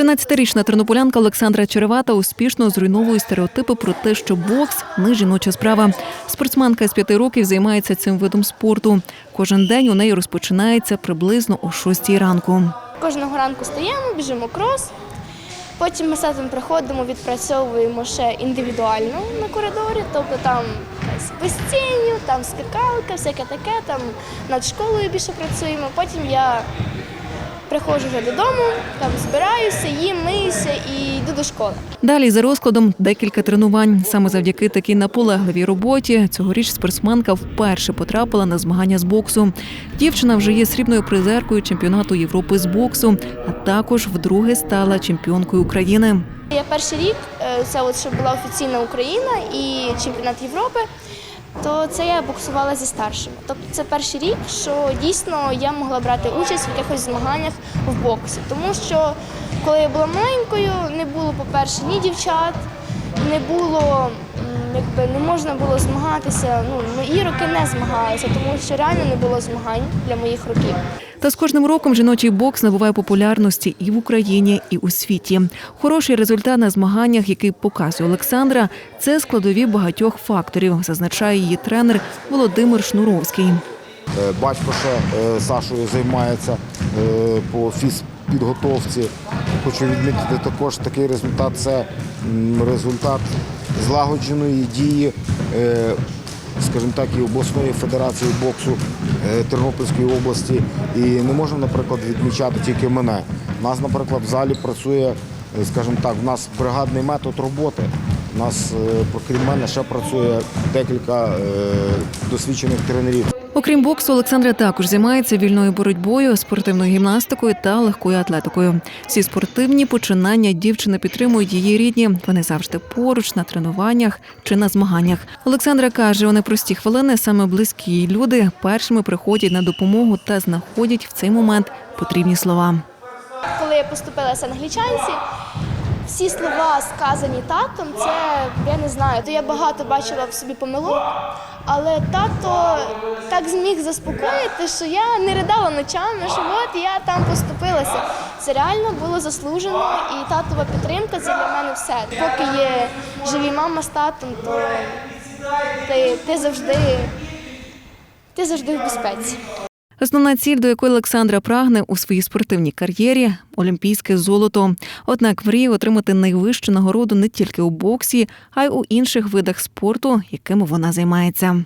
13-річна тернополянка Олександра Черевата успішно зруйновує стереотипи про те, що бокс не жіноча справа. Спортсменка з п'яти років займається цим видом спорту. Кожен день у неї розпочинається приблизно о 6 ранку. Кожного ранку стаємо, біжимо крос. Потім ми з приходимо, відпрацьовуємо ще індивідуально на коридорі, тобто там якась постійню, там скакалка, всяке таке, там над школою більше працюємо. Потім я приходжу вже додому, там збираюся, їм, миюся і йду до школи. Далі за розкладом декілька тренувань. Саме завдяки такій наполегливій роботі цьогоріч спортсменка вперше потрапила на змагання з боксу. Дівчина вже є срібною призеркою чемпіонату Європи з боксу, а також вдруге стала чемпіонкою України. Я перший рік, е, це от що була офіційна Україна і чемпіонат Європи, то це я боксувала зі старшими. Тобто це перший рік, що дійсно я могла брати участь в якихось змаганнях в боксі. Тому що коли я була маленькою, не було, по-перше, ні дівчат, не було. Якби не можна було змагатися. Ну мої роки не змагалися, тому що реально не було змагань для моїх років. Та з кожним роком жіночий бокс набуває популярності і в Україні, і у світі. Хороший результат на змаганнях, який показує Олександра, це складові багатьох факторів, зазначає її тренер Володимир Шнуровський. Е, Батько ще е, Сашою займається е, по фізпідготовці. Хочу відмітити також такий результат це результат злагодженої дії, е, скажімо так, і обласної федерації боксу е, Тернопільської області. І не можна, наприклад, відмічати тільки мене. У нас, наприклад, в залі працює, е, скажімо так, в нас бригадний метод роботи. У нас, крім мене, ще працює декілька досвідчених тренерів. Окрім боксу, Олександра також займається вільною боротьбою, спортивною гімнастикою та легкою атлетикою. Всі спортивні починання дівчини підтримують її рідні. Вони завжди поруч на тренуваннях чи на змаганнях. Олександра каже, у непрості хвилини саме близькі люди першими приходять на допомогу та знаходять в цей момент потрібні слова. коли я поступила з англічанці, всі слова, сказані татом, це я не знаю. То я багато бачила в собі помилок, але тато так зміг заспокоїти, що я не ридала ночами, що от я там поступилася. Це реально було заслужено, і татова підтримка це для мене все. Поки є живі мама з татом, то ти, ти завжди ти завжди в безпеці. Основна ціль, до якої Олександра прагне у своїй спортивній кар'єрі олімпійське золото. Однак мріє отримати найвищу нагороду не тільки у боксі, а й у інших видах спорту, якими вона займається.